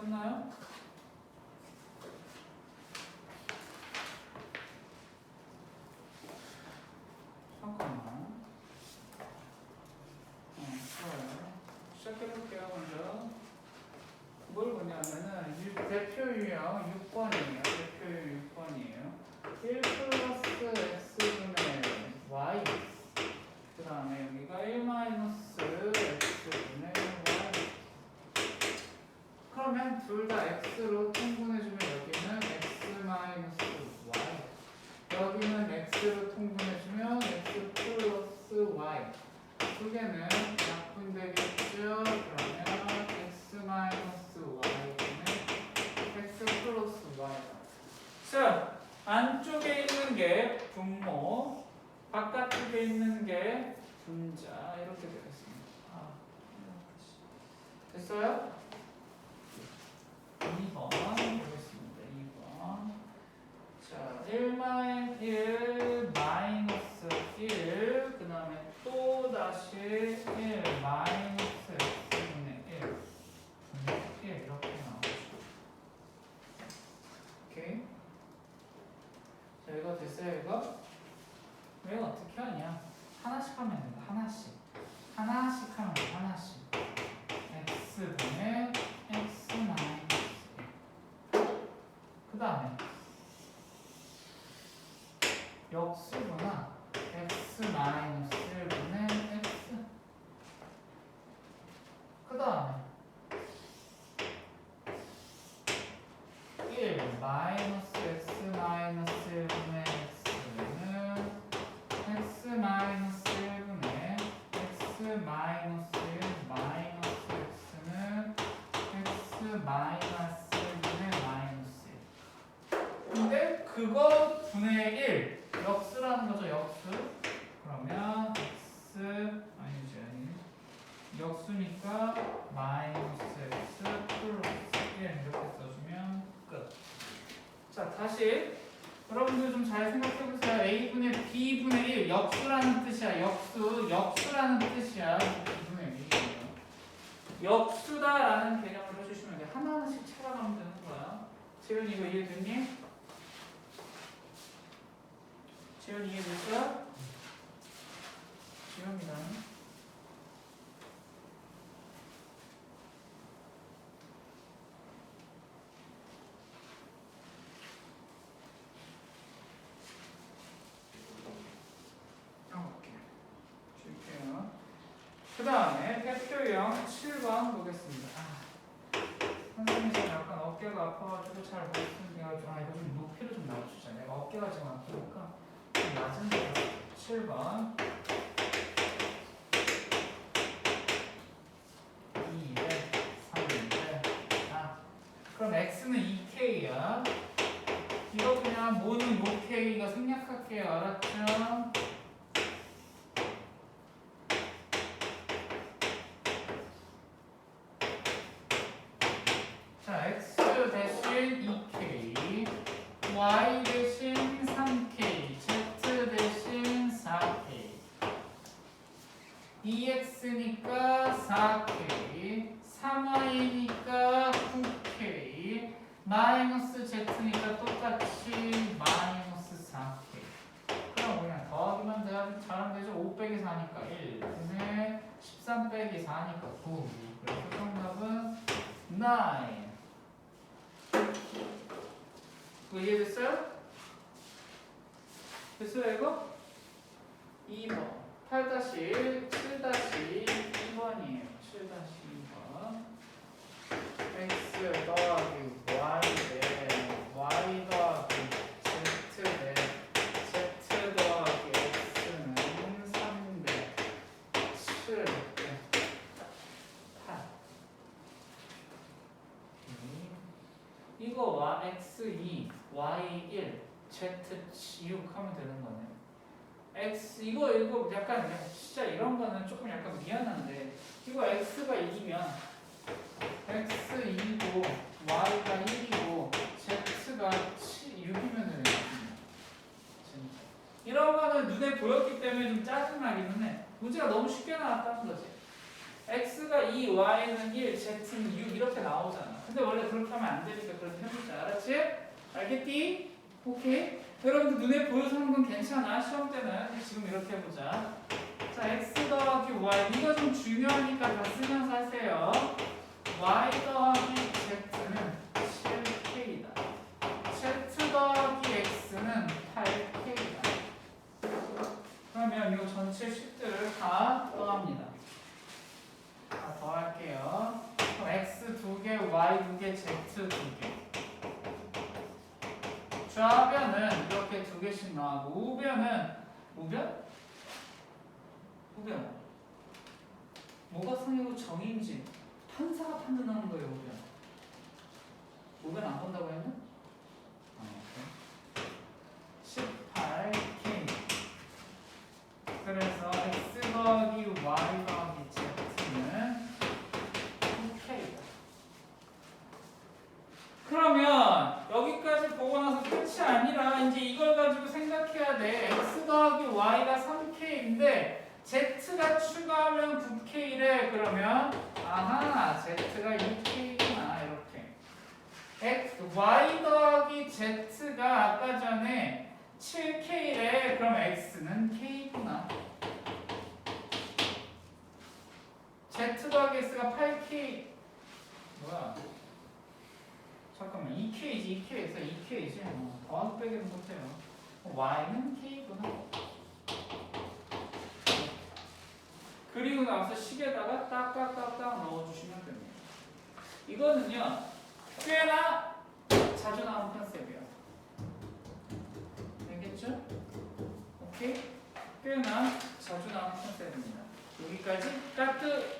찾나요? 잠깐만. 어, 좋아요. 시작해볼게요, 먼저. 뭘 보냐면은, 유- 대표 유형 6번이에요. 대표 유형 6번이에요. 1 플러스 x분의 y. 그 다음에 여기가 1 마이너스 x분의 y. 그러면 둘 다 x로 통분해주면 여기는 x 마이너스 y. 여기는 x로 통분해주면 x 플러스 y. 두 개는 약분되겠죠? 그러면 x 마이너스 y는 x 플러스 y다. 자, 안쪽에 있는 게 분모, 바깥쪽에 있는 게 분자 이렇게 되겠습니다. 아, 됐어요? 2번 보겠습니다. 2번. 자, 1 마이 1 마이너스 1, 그 다음에 또 다시 1 마이너스 x분의 1 분의 1 이렇게 나오죠. 오케이. 자, 이거 됐어요, 이거? 이거 어떻게 하냐? 하나씩 하면 된다, 하나씩. 하나씩 하면 돼, 하나씩. x분의 x 마이너스 1. 그 다음에 역수구나. x 마이너스 1분의 x. 그 다음에 1 마이너스 x 마이너스 1분의 x는 x 마이너스 1분의 x 마이너스 1 마이너스 x는 x 마이너스 1분의 마이너스 1. 근데 그거 분의 1 역수라는 거죠 역수 그러면 x 아니지 아니 역수니까 마이너스 x 플러스 1 이렇게 써주면 끝 자 다시. 여러분들 좀 잘 생각해보세요. A분의 b분의 1 역수라는 뜻이야. 역수 역수라는 뜻이야. b분의 1이에요 역수다라는 개념을 해주시면 돼 하나하나씩 찾아가면 되는 거야. 재윤 이거 이해됐니? 지금 이해됐어요? 지금이다. 이렇게 줄게요. 그 다음에 대표형 7번 보겠습니다. 아, 선생님이 약간 어깨가 아파가지고 잘못 쓰는데 아 이거 좀 높이를 좀 낮추자. 내가 어깨가 지금 아프니까 좀 낮은 데로 7번 2대 3대 4 그럼 x는 2k야 이거 그냥 모는 노k가 생략할게요 알았죠? 자 x 대신 2k y 대신 3k, z 대신 4k. 2x니까 4k, 3y니까 9k, 마이너스 z니까 똑같이 마이너스 4k. 그럼 그냥 더하기만 돼- 잘하면 되죠. 5 빼기 4니까 1, 분의 13 빼기 4니까 9. 그래서 정답은 9. 그거 이해됐어요? 됐어요 이거? 2번 8-1 7-2번이에요 7-2번 x 더하기 y 대 y 더하기 z 대 z 더하기 x는 3대 7대8 이거 와 x2, y1, z6 하면 되는 거네. x 이거 이거 약간 진짜 이런 거는 조금 약간 미안한데 이거 x가 2면 x2고 y가 1이고 z가 6이면 되는. 이런 거는 눈에 보였기 때문에 좀 짜증나기는 해. 문제가 너무 쉽게 나왔다는 거지. x가 2, y는 1, z는 6 이렇게 이렇게 나오잖아. 근데 원래 그렇게 하면 안 되니까 그렇게 해보자. 알았지? 알겠디? 오케이. 여러분들 눈에 보여서 하는 건 괜찮아. 시험 때는 지금 이렇게 해보자. 자, x 더하기 y 이거 좀 중요하니까 다 쓰면서 하세요. y 더하기 z는 7k다. z 더하기 x는 8k다. 그러면 이거 전체 식들을 다 더합니다. 다 더할게요. 그럼 x 두 개, y 두 개, z 두 개. 좌변은 이렇게 두 개씩 나오고 우변은 우변? 우변. 뭐가 상이고 정인지 판사가 판단하는 거예요 우변. 우변 안 본다고 했나? 아, 오케이. 18K. 그래서 x 더하기 y 더하기 z는 2k다. 그러면 여기까지 보고 나서 끝이 아니라 이제 이걸 가지고 생각해야 돼. x 더하기 y가 3k인데 z가 추가하면 9k래. 그러면 아하 z가 2k구나 이렇게. x y 더하기 z가 아까 전에 7k래. 그럼 x는 k구나. z 더하기 x가 8k 뭐야? 잠깐만 2k지 2k에서 2k지 어, 더하기 빼기는 못해요 어, y는 k구나 그리고 나서 식에다가 딱딱딱딱 넣어주시면 됩니다. 이거는요 꽤나 자주 나오는 컨셉이에요. 알겠죠? 오케이? 꽤나 자주 나오는 컨셉입니다. 여기까지? 까트